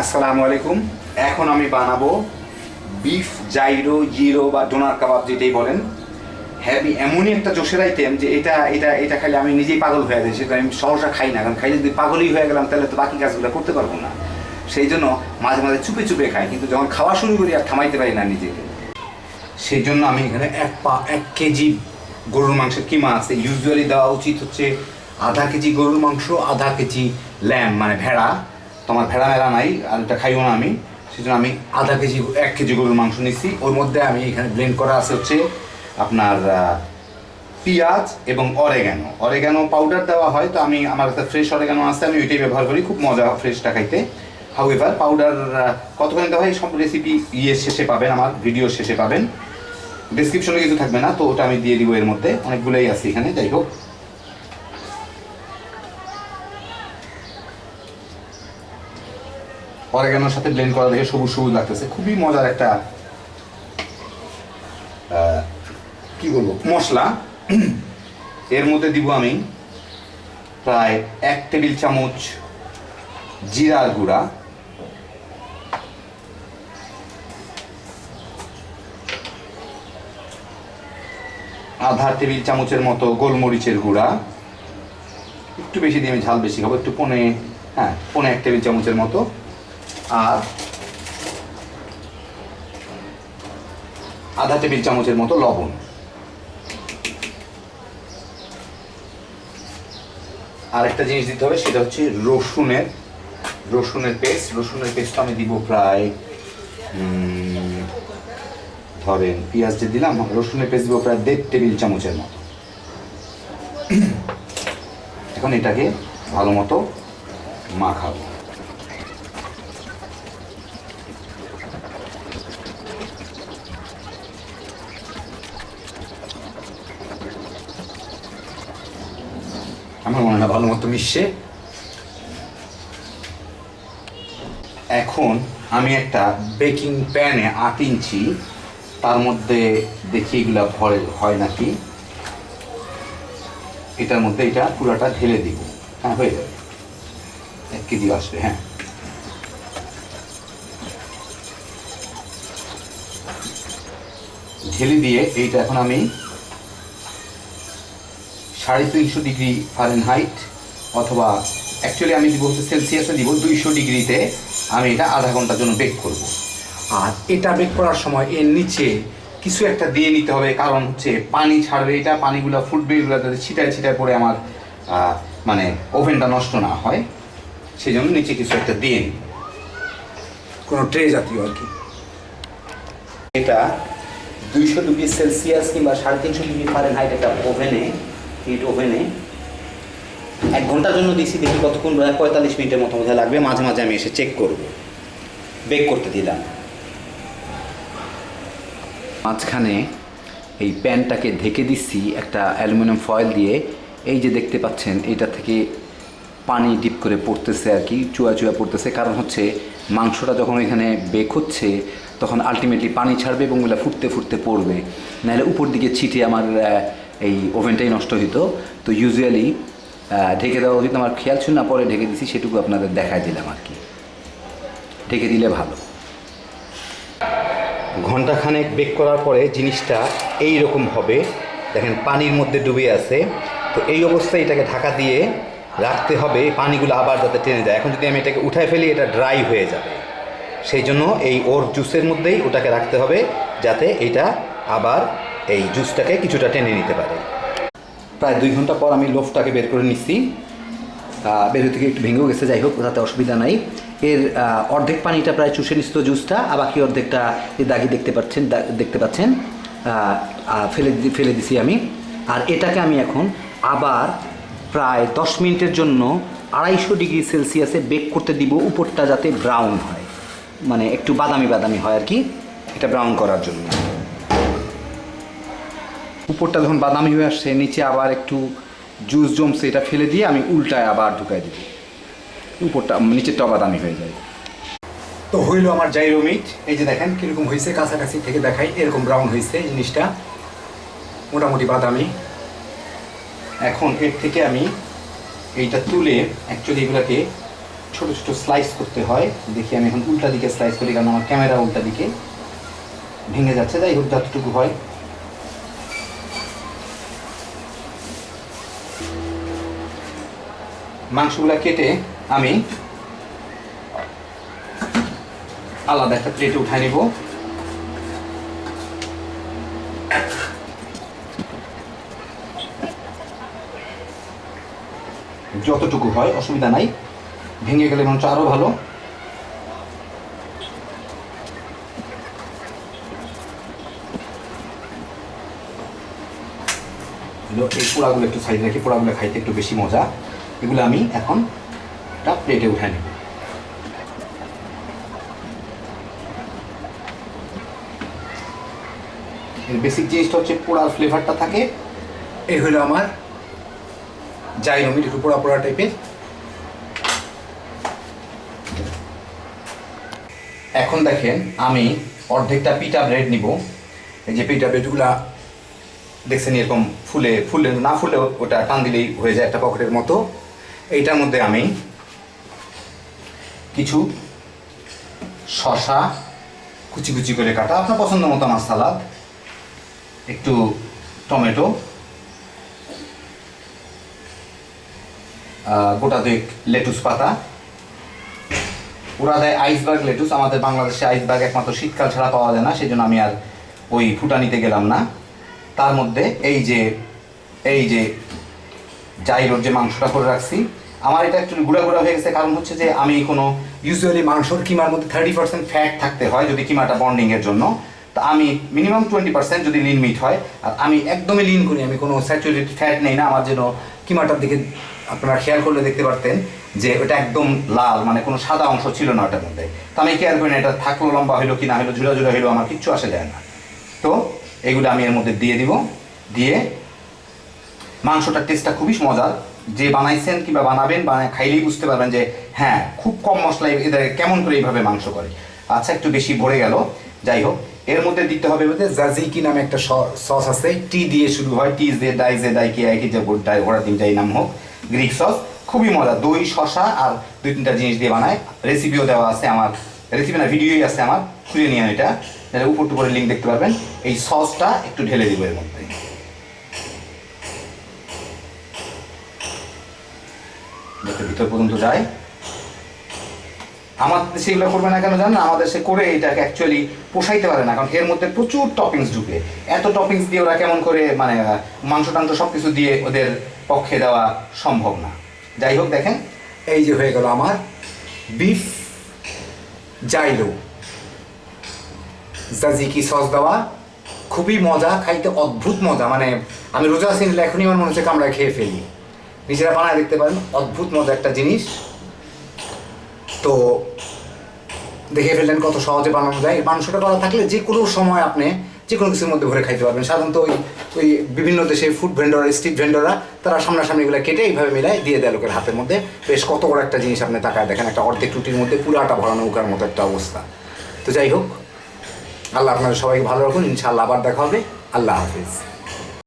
আসসালামু আলাইকুম। এখন আমি বানাবো বিফ জাইরো জিরো বা ডোনার কাবাব যেটাই বলেন। হ্যাভি এমনই একটা জোশের আইটেম যে এটা এটা এটা খাইলে আমি নিজেই পাগল হয়ে যাই, সেটা আমি সহসা খাই না। কারণ খাইলে যদি পাগলই হয়ে গেলাম, তাহলে তো বাকি কাজগুলো করতে পারব না। সেই জন্য মাঝে মাঝে চুপে চুপে খাই, কিন্তু যখন খাওয়া শুরু করি আর থামাইতে পারি না নিজেকে। সেই জন্য আমি এখানে এক পা, এক কেজি গরুর মাংসের কিমা আছে। ইউজুয়ালি দেওয়া উচিত হচ্ছে আধা কেজি গরুর মাংস, আধা কেজি ল্যাম মানে ভেড়া। তোমার ভেড়া মেলা নাই, আর এটা খাইও না আমি। সেজন্য আমি আধা কেজি, এক কেজি গরুর মাংস নিচ্ছি। ওর মধ্যে আমি এখানে ব্লেন্ড করা আছে হচ্ছে আপনার পেঁয়াজ এবং অরেগানো অরেগানো পাউডার দেওয়া হয়, তো আমি, আমার কাছে ফ্রেশ অরেগানো আছে, আমি ওইটাই ব্যবহার করি, খুব মজা ফ্রেশটা খাইতে। হাউ এভার পাউডার কতখানি দেওয়া হয় সব রেসিপি ইয়ে শেষে পাবেন, আমার ভিডিও শেষে পাবেন। ডিসক্রিপশনে কিছু থাকবে না, তো ওটা আমি দিয়ে দিব এর মধ্যে। অনেকগুলোই আছে এখানে, যাই হোক। অরেগানোর সাথে ব্লেন্ড করা দেখে সবুজ সবুজ লাগতেছে। খুবই মজার একটা কি বলব? মশলা। এর মধ্যে দিব আমি প্রায় এক টেবিল চামচ জিরার গুঁড়া। আধা টেবিল চামচের মতো গোলমরিচের গুঁড়া। একটু বেশি দিয়ে আমি ঝাল বেশি খাব, একটু পনে হ্যাঁ পনে এক টেবিল চামচের মতো। আর আধা টেবিল চামচের মতো লবণ। আর একটা জিনিস দিতে হবে, সেটা হচ্ছে রসুনের রসুনের পেস্ট রসুনের পেস্ট আমি দিব প্রায় ধরেন পেঁয়াজ যে দিলাম, রসুনের পেস্ট দিব প্রায় দেড় টেবিল চামচের মতো। এখন এটাকে ভালো মতো মাখাবো। আমার মনে হয় ভালো মতো মিশছে। এখন আমি একটা বেকিং প্যানে আট ইঞ্চি, তার মধ্যে দেখি এগুলো ভরে, হয় নাকি? এটার মধ্যে এটা পুরাটা ঢেলে দিব। হ্যাঁ হয়ে যাবে। এক কেজি আসবে হ্যাঁ। ঢেলে দিয়ে এইটা এখন আমি সাড়ে তিনশো ডিগ্রি ফারেনহাইট অথবা অ্যাকচুয়ালি আমি হচ্ছে সেলসিয়াসে দিব দুইশো ডিগ্রিতে, আমি এটা আধা ঘণ্টার জন্য বেক করব। আর এটা বেক করার সময় এর নিচে কিছু একটা দিয়ে নিতে হবে, কারণ হচ্ছে পানি ছাড়বে, এটা পানিগুলো ফুটবে এগুলো যাতে ছিটায় ছিটায় পড়ে আমার মানে ওভেনটা নষ্ট না হয় সেই জন্য নিচে কিছু একটা দিয়ে নিই। কোনো ট্রে জাতীয় আর কি। এটা দুইশো ডিগ্রি সেলসিয়াস কিংবা সাড়ে তিনশো ডিগ্রি ফারেনহাইট একটা ওভেনে হিট ওভেনে এক ঘণ্টার জন্য দিছি দেখি কতক্ষণ পঁয়তাল্লিশ মিনিটের মতো বোধহয় লাগবে। মাঝে মাঝে আমি এসে চেক করব। বেক করতে দিলাম। মাঝখানে এই প্যানটাকে ঢেকে দিচ্ছি একটা অ্যালুমিনিয়াম ফয়েল দিয়ে। এই যে দেখতে পাচ্ছেন এটা থেকে পানি ডিপ করে পড়তেছে আর কি, চুয়া চুয়া পড়তেছে। কারণ হচ্ছে মাংসটা যখন এখানে বেক হচ্ছে, তখন আলটিমেটলি পানি ছাড়বে এবং ওগুলো ফুটতে ফুটতে পড়বে। নাহলে উপর দিকে ছিটে আমার এই ওভেনটাই নষ্ট হইতো। তো ইউজুয়ালি ঢেকে দেওয়া উচিত। আমার খেয়াল ছিল না, পরে ঢেকে দিছি, সেটুকু আপনাদের দেখাই দিলাম আর কি। ঢেকে দিলে ভালো। ঘন্টাখানেক বেক করার পরে জিনিসটা এই রকম হবে। দেখেন, পানির মধ্যে ডুবে আছে। তো এই অবস্থায় এটাকে ঢাকা দিয়ে রাখতে হবে। পানিগুলো আবার যাতে টেনে যায়। এখন যদি আমি এটাকে উঠায় ফেলি, এটা ড্রাই হয়ে যাবে। সেই জন্য এই ওর জুসের মধ্যেই ওটাকে রাখতে হবে, যাতে এটা আবার এই জুসটাকে কিছুটা টেনে নিতে পারে। প্রায় দুই ঘণ্টা পর আমি লোফটাকে বের করে নিচ্ছি বের থেকে একটু ভেঙেও গেছে, যাই হোক তাতে অসুবিধা নাই। এর অর্ধেক পানিটা প্রায় চুষে নিচ্ছিল জুসটা, আর বাকি অর্ধেকটা এই দাগি দেখতে পাচ্ছেন দেখতে পাচ্ছেন। ফেলে ফেলে দিছি আমি। আর এটাকে আমি এখন আবার প্রায় দশ মিনিটের জন্য আড়াইশো ডিগ্রি সেলসিয়াসে বেক করতে দিব, উপরটা যাতে ব্রাউন হয়। মানে একটু বাদামি বাদামি হয় আর কি, এটা ব্রাউন করার জন্য। উপরটা যখন বাদামি হয়ে আসছে, নিচে আবার একটু জুস জমছে, এটা ফেলে দিয়ে আমি উল্টায় আবার ঢুকাই দিব। উপরটা নিচেরটা বাদামি হয়ে যায়। তো হইল আমার জাইরো মিট। এই যে দেখেন কীরকম হয়েছে কাছাকাছি থেকে দেখাই, এরকম ব্রাউন হয়েছে জিনিসটা। মোটামুটি বাদামি। এখন এর থেকে আমি এইটা তুলে অ্যাকচুয়ালি এগুলোকে ছোট ছোট স্লাইস করতে হয়। দেখি আমি এখন উল্টা দিকে স্লাইস করি, কারণ আমার ক্যামেরা উল্টা দিকে ভেঙে যাচ্ছে। যাই হোক, যতটুকু হয়। মাংসগুলা কেটে আমি আলাদা একটা প্লেটে উঠায় নিব। যতটুকু হয়, অসুবিধা নাই। ভেঙে গেলে মাংস আরও ভালো। এই পোড়াগুলো একটু সাইড রেখে, পোড়াগুলো খাইতে একটু বেশি মজা। এগুলো আমি এখন একটা প্লেটে উঠে নেব। এর বেসিক জিনিসটা হচ্ছে পোড়ার ফ্লেভারটা থাকে। এই হলো আমার আমি একটু পোড়া পোড়া টাইপের এখন দেখেন আমি অর্ধেকটা পিটা ব্রেড নিব। এই যে পিটা ব্রেডগুলা দেখছেন এরকম ফুলে ফুলে না ফুলে ওটা টান দিলেই হয়ে যায় একটা পকেটের মতো। এইটার মধ্যে আমি কিছু শশা কুচি কুচি করে কাটা। আপনার পছন্দ মতো আমার সালাদ। একটু টমেটো। গোটা দুয়েক লেটুস পাতা। ওরা দেয় আইসবার্গ লেটুস। আমাদের বাংলাদেশে আইসবার্গ একমাত্র শীতকাল ছাড়া পাওয়া যায় না সেই জন্য আমি আর ওই ফুটানিতে গেলাম না। তার মধ্যে এই যে এই যে জাইরোর যে মাংসটা করে রাখছি। আমার এটা একটু গুঁড়া গুঁড়া হয়ে গেছে, কারণ হচ্ছে যে আমি কোনো ইউজুয়ালি মাংসর কিমার মধ্যে থার্টি পার্সেন্ট ফ্যাট থাকতে হয় যদি কিমাটা বন্ডিংয়ের জন্য। তা আমি মিনিমাম টোয়েন্টি পার্সেন্ট যদি লিন মিট হয়, আর আমি একদমই লিন করি, আমি কোনো স্যাচুরেটেড ফ্যাট নেই না। আমার যেন কিমাটার দিকে আপনারা খেয়াল করলে দেখতে পারতেন যে ওটা একদম লাল মানে কোনো সাদা অংশ ছিল না ওটার মধ্যে। তো আমি কেয়ার করি না, এটা থাকল লম্বা হইল কি না হইল, ঝুলা ঝুলা হইল, আমার কিচ্ছু আসে যায় না। তো এগুলো আমি এর মধ্যে দিয়ে দিব, দিয়ে মাংসটার টেস্টটা খুবই মজার। যে বানাইছেন কিংবা বানাবেন, বানায় খাইলেই বুঝতে পারবেন যে হ্যাঁ খুব কম মশলা এদের কেমন করে এইভাবে মাংস করে। আচ্ছা একটু বেশি ভরে গেল। যাই হোক, এর মধ্যে দিতে হবে বলতে জাজিকি নামে একটা সস আছে। টি দিয়ে শুরু হয় টি জে ডাই জে ডাই, কে আই কি যে ডাই ঘোড়া তিন, যাই নাম হোক গ্রিক সস খুবই মজা দই শশা আর দুই, তিনটা জিনিস দিয়ে বানায়। রেসিপিও দেওয়া আছে আমার। রেসিপি না ভিডিওই আছে আমার। খুঁজে নিয়ে এটা। উপর টুপরে লিঙ্ক দেখতে পারবেন। এই সসটা একটু ঢেলে দিব এর মধ্যে যাতে ভিতর পর্যন্ত যায়। আমাদের দেশে এগুলো করবে না কেন জানেন? আমাদের দেশে করে এটাকে অ্যাকচুয়ালি পোষাইতে পারে না, কারণ এর মধ্যে প্রচুর টপিংস ঢুকে। এত টপিংস দিয়ে ওরা কেমন করে মানে মাংস টাংস সব কিছু দিয়ে ওদের পক্ষে দেওয়া সম্ভব না। যাই হোক, দেখেন, এই যে হয়ে গেল আমার বিফ জাইলো। জাজিকি সস দেওয়া, খুবই মজা, খাইতে অদ্ভুত মজা। মানে আমি রোজা আছি নিলে এখনই আমার মনে হচ্ছে কামড়া খেয়ে ফেলি। নিজেরা বানায় দেখতে পারেন, অদ্ভুত মজা একটা জিনিস। তো দেখে ফেললেন কত সহজে বানানো যায়। মাংসটা করা থাকলে যে কোনো সময় আপনি যে কোনো কিছুর মধ্যে ভরে খাইতে পারবেন। সাধারণত ওই ওই বিভিন্ন দেশে ফুড ভেন্ডর স্ট্রিট ভেন্ডররা তারা সামনাসামনি এগুলো কেটে এইভাবে মিলায় দিয়ে দেয় লোকের হাতের মধ্যে। বেশ কত বড় একটা জিনিস আপনি তাকায় দেখেন, একটা অর্ধেক টুটির মধ্যে পুরাটা ভরা নৌকার মতো একটা অবস্থা। তো যাই হোক, আল্লাহ আপনাদের সবাইকে ভালো রাখুন। ইনশাআল্লাহ আবার দেখা হবে। আল্লাহ হাফিজ।